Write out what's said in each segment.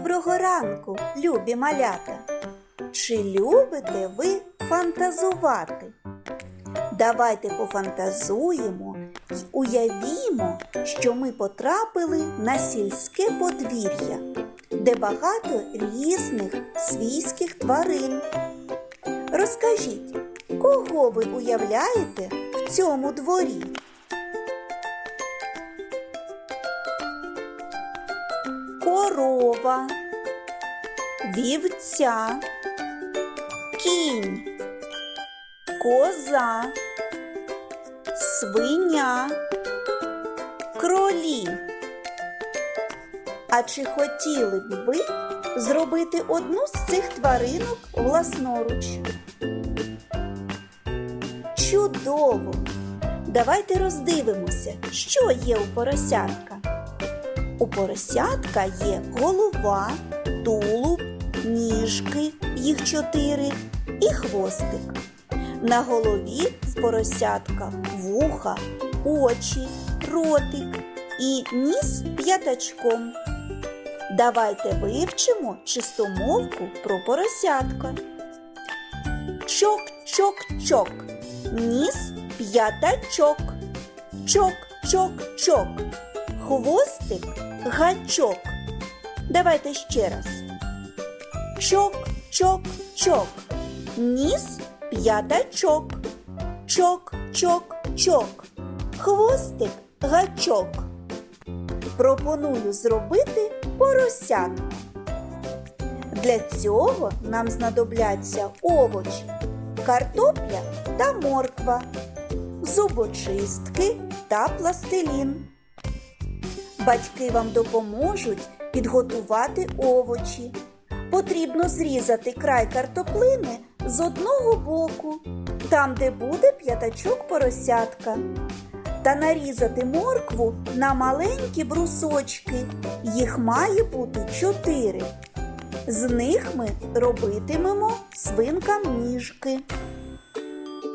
Доброго ранку, любі малята! Чи любите ви фантазувати? Давайте пофантазуємо й уявімо, що ми потрапили на сільське подвір'я, де багато різних свійських тварин. Розкажіть, кого ви уявляєте в цьому дворі? Корова, вівця, кінь, коза, свиня, кролі. А чи хотіли б ви зробити одну з цих тваринок власноруч? Чудово! Давайте роздивимося, що є у поросятка. Поросятка є голова, тулуб, ніжки, їх чотири, і хвостик. На голові в поросятка вуха, очі, ротик і ніс п'ятачком. Давайте вивчимо чистомовку про поросятка. Чок-чок-чок. Ніс п'ятачок. Чок-чок-чок. Хвостик гачок. Давайте ще раз. Чок-чок-чок. Ніс п'ятачок. Чок-чок-чок. Хвостик гачок. Пропоную зробити поросятку. Для цього нам знадобляться овочі, картопля та морква, зубочистки та пластилін. Батьки вам допоможуть підготувати овочі. Потрібно зрізати край картоплини з одного боку, там, де буде п'ятачок поросятка, та нарізати моркву на маленькі брусочки. Їх має бути чотири. З них ми робитимемо свинкам ніжки.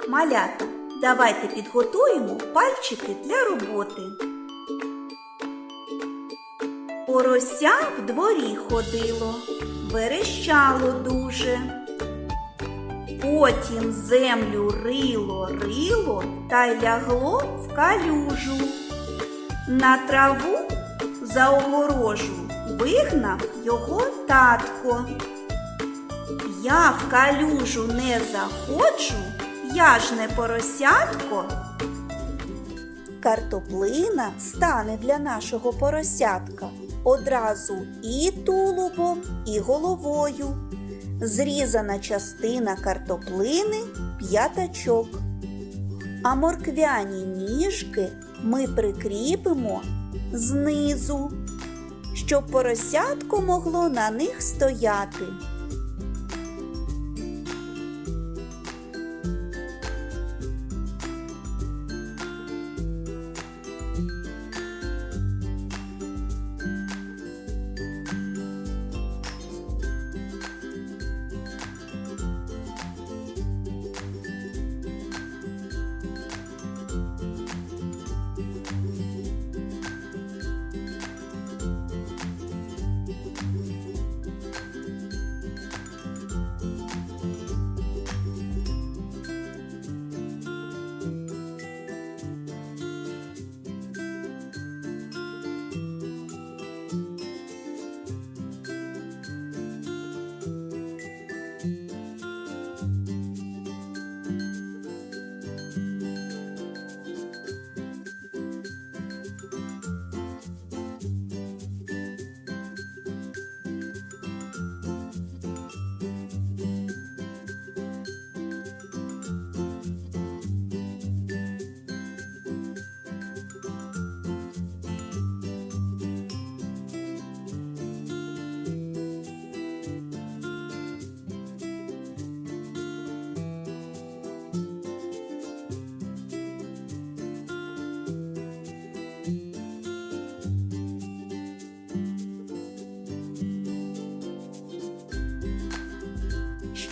Малята, давайте підготуємо пальчики для роботи. Порося в дворі ходило, верещало дуже. Потім землю рило, рило та й лягло в калюжу. На траву за огорожу вигнав його татко. Я в калюжу не заходжу, я ж не поросятко. Картоплина стане для нашого поросятка одразу і тулубом, і головою. Зрізана частина картоплини п'ятачок. А морквяні ніжки ми прикріпимо знизу, щоб поросятко могло на них стояти.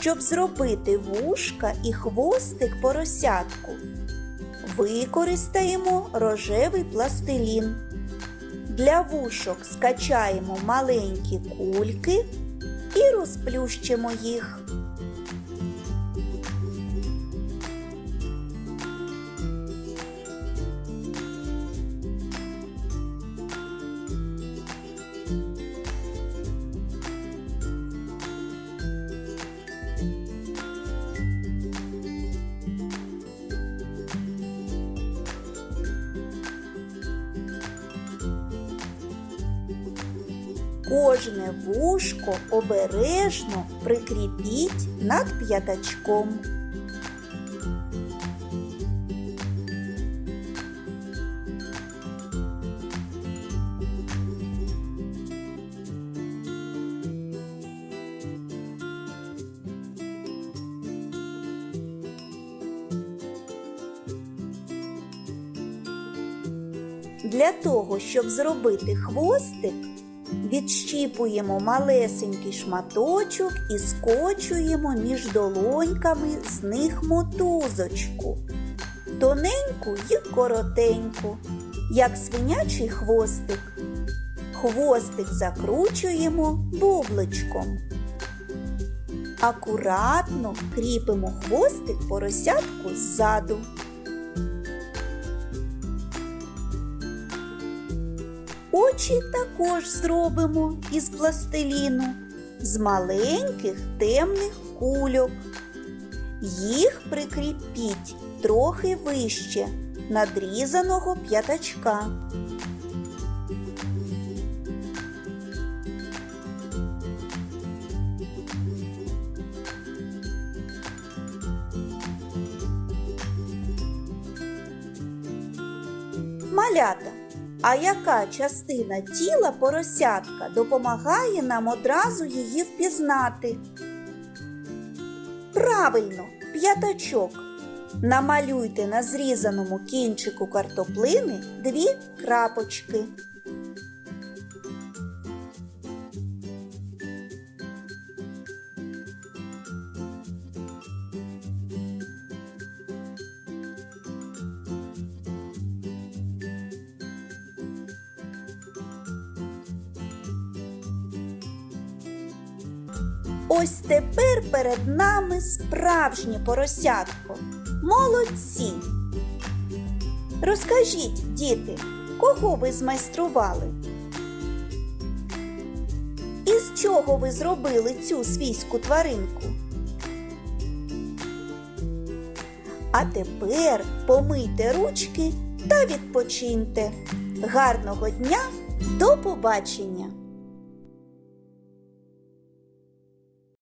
Щоб зробити вушка і хвостик поросятку. Використаємо рожевий пластилін. Для вушок скачаємо маленькі кульки і розплющимо їх. Кожне вушко обережно прикріпіть над п'ятачком. Для того, щоб зробити хвостик, відщіпуємо малесенький шматочок і скочуємо між долоньками з них мотузочку. Тоненьку і коротеньку, як свинячий хвостик. Хвостик закручуємо бубличком. Акуратно кріпимо хвостик поросятку ззаду. Очі також зробимо із пластиліну, з маленьких темних кульок. Їх прикріпіть трохи вище надрізаного п'ятачка. Малята. А яка частина тіла поросятка допомагає нам одразу її впізнати? Правильно, п'ятачок. Намалюйте на зрізаному кінчику картоплини дві крапочки. Ось тепер перед нами справжнє поросятко. Молодці! Розкажіть, діти, кого ви змайстрували? Із чого ви зробили цю свійську тваринку? А тепер помийте ручки та відпочиньте. Гарного дня! До побачення!